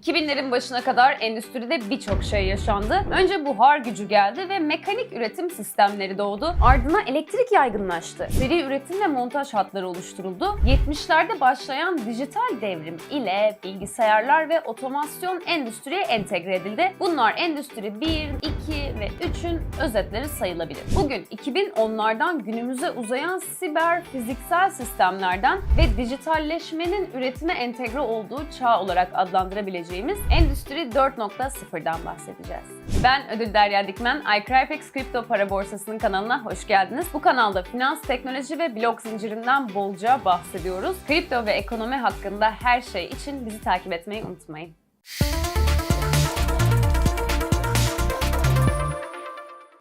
2000'lerin başına kadar endüstride birçok şey yaşandı. Önce buhar gücü geldi ve mekanik üretim sistemleri doğdu. Ardından elektrik yaygınlaştı. Seri üretim ve montaj hatları oluşturuldu. 70'lerde başlayan dijital devrim ile bilgisayarlar ve otomasyon endüstriye entegre edildi. Bunlar endüstri 1, 2 ve 3'ün özetleri sayılabilir. Bugün 2010'lardan günümüze uzayan siber fiziksel sistemlerden ve dijitalleşmenin üretime entegre olduğu çağ olarak adlandırabileceğimiz Endüstri 4.0'dan bahsedeceğiz. Ben Ödül Derya Dikmen, iCrypex Kripto Para Borsası'nın kanalına hoş geldiniz. Bu kanalda finans, teknoloji ve blok zincirinden bolca bahsediyoruz. Kripto ve ekonomi hakkında her şey için bizi takip etmeyi unutmayın.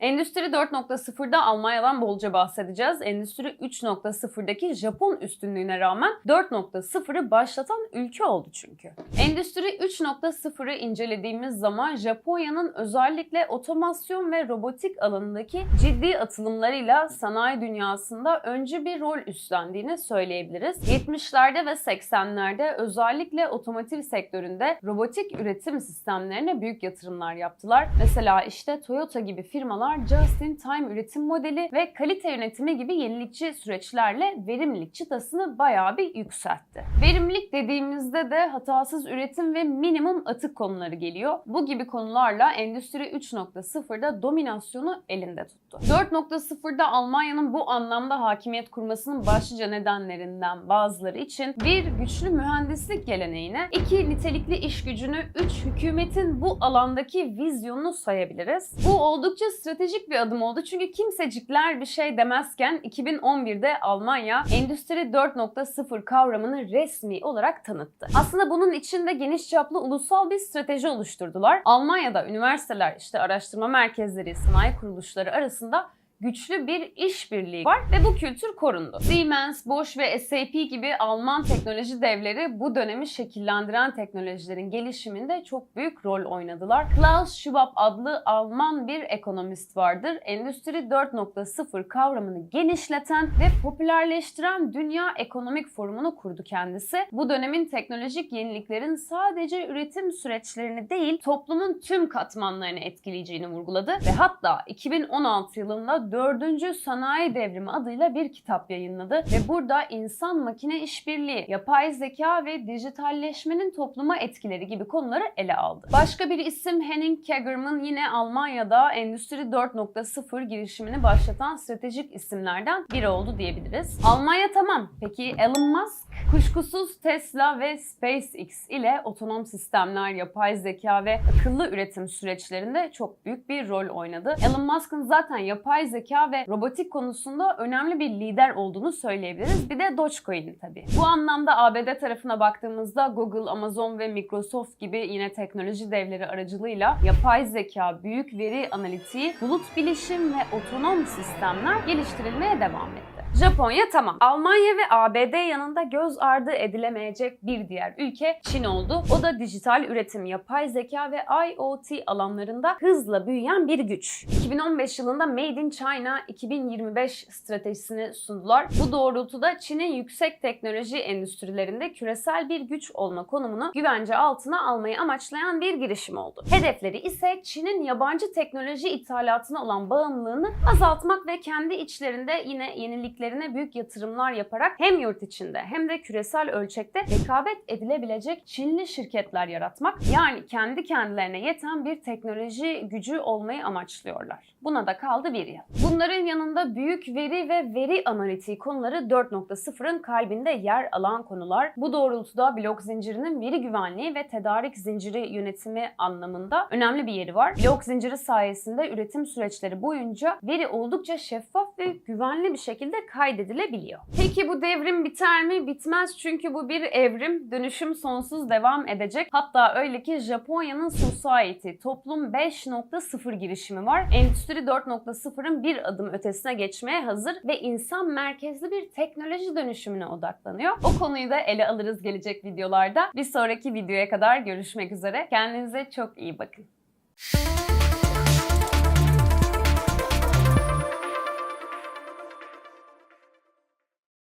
Endüstri 4.0'da Almanya'dan bolca bahsedeceğiz. Endüstri 3.0'daki Japon üstünlüğüne rağmen 4.0'ı başlatan ülke oldu çünkü. Endüstri 3.0'ı incelediğimiz zaman Japonya'nın özellikle otomasyon ve robotik alanındaki ciddi atılımlarıyla sanayi dünyasında öncü bir rol üstlendiğini söyleyebiliriz. 70'lerde ve 80'lerde özellikle otomotiv sektöründe robotik üretim sistemlerine büyük yatırımlar yaptılar. Mesela işte Toyota gibi firmalar just in time üretim modeli ve kalite yönetimi gibi yenilikçi süreçlerle verimlilik çıtasını bayağı bir yükseltti. Verimlilik dediğimizde de hatasız üretim ve minimum atık konuları geliyor. Bu gibi konularla Endüstri 3.0'da dominasyonu elinde tuttu. 4.0'da Almanya'nın bu anlamda hakimiyet kurmasının başlıca nedenlerinden bazıları için bir güçlü mühendislik geleneğine, iki nitelikli iş gücünü, üç hükümetin bu alandaki vizyonunu sayabiliriz. Bu oldukça stratejik bir adım oldu çünkü kimsecikler bir şey demezken 2011'de Almanya Endüstri 4.0 kavramını resmi olarak tanıttı. Aslında bunun içinde geniş çaplı ulusal bir strateji oluşturdular. Almanya'da üniversiteler, işte araştırma merkezleri, sanayi kuruluşları arasında güçlü bir işbirliği var ve bu kültür korundu. Siemens, Bosch ve SAP gibi Alman teknoloji devleri bu dönemi şekillendiren teknolojilerin gelişiminde çok büyük rol oynadılar. Klaus Schwab adlı Alman bir ekonomist vardır. Endüstri 4.0 kavramını genişleten ve popülerleştiren Dünya Ekonomik Forumu'nu kurdu kendisi. Bu dönemin teknolojik yeniliklerin sadece üretim süreçlerini değil, toplumun tüm katmanlarını etkileyeceğini vurguladı ve hatta 2016 yılında 4. Sanayi Devrimi adıyla bir kitap yayınladı ve burada insan makine işbirliği, yapay zeka ve dijitalleşmenin topluma etkileri gibi konuları ele aldı. Başka bir isim Henning Kagerman yine Almanya'da Endüstri 4.0 girişimini başlatan stratejik isimlerden biri oldu diyebiliriz. Almanya tamam. Peki Elon Musk? Kuşkusuz Tesla ve SpaceX ile otonom sistemler, yapay zeka ve akıllı üretim süreçlerinde çok büyük bir rol oynadı. Elon Musk'ın zaten yapay zeka ve robotik konusunda önemli bir lider olduğunu söyleyebiliriz. Bir de Dogecoin tabii. Bu anlamda ABD tarafına baktığımızda Google, Amazon ve Microsoft gibi yine teknoloji devleri aracılığıyla yapay zeka, büyük veri analitiği, bulut bilişim ve otonom sistemler geliştirilmeye devam etti. Japonya tamam. Almanya ve ABD yanında göz ardı edilemeyecek bir diğer ülke Çin oldu. O da dijital üretim, yapay zeka ve IoT alanlarında hızla büyüyen bir güç. 2015 yılında Made in China 2025 stratejisini sundular. Bu doğrultuda Çin'in yüksek teknoloji endüstrilerinde küresel bir güç olma konumunu güvence altına almayı amaçlayan bir girişim oldu. Hedefleri ise Çin'in yabancı teknoloji ithalatına olan bağımlılığını azaltmak ve kendi içlerinde yine yeniliklerine büyük yatırımlar yaparak hem yurt içinde hem de küresel ölçekte rekabet edilebilecek Çinli şirketler yaratmak yani kendi kendilerine yeten bir teknoloji gücü olmayı amaçlıyorlar. Buna da kaldı bir yıl. Bunların yanında büyük veri ve veri analitiği konuları 4.0'ın kalbinde yer alan konular. Bu doğrultuda blok zincirinin veri güvenliği ve tedarik zinciri yönetimi anlamında önemli bir yeri var. Blok zinciri sayesinde üretim süreçleri boyunca veri oldukça şeffaf ve güvenli bir şekilde kaydedilebiliyor. Peki bu devrim biter mi? Bitmez çünkü bu bir evrim. Dönüşüm sonsuz devam edecek. Hatta öyle ki Japonya'nın Society, Toplum 5.0 girişimi var. Endüstri 4.0'ın bir adım ötesine geçmeye hazır ve insan merkezli bir teknoloji dönüşümüne odaklanıyor. O konuyu da ele alırız gelecek videolarda. Bir sonraki videoya kadar görüşmek üzere. Kendinize çok iyi bakın.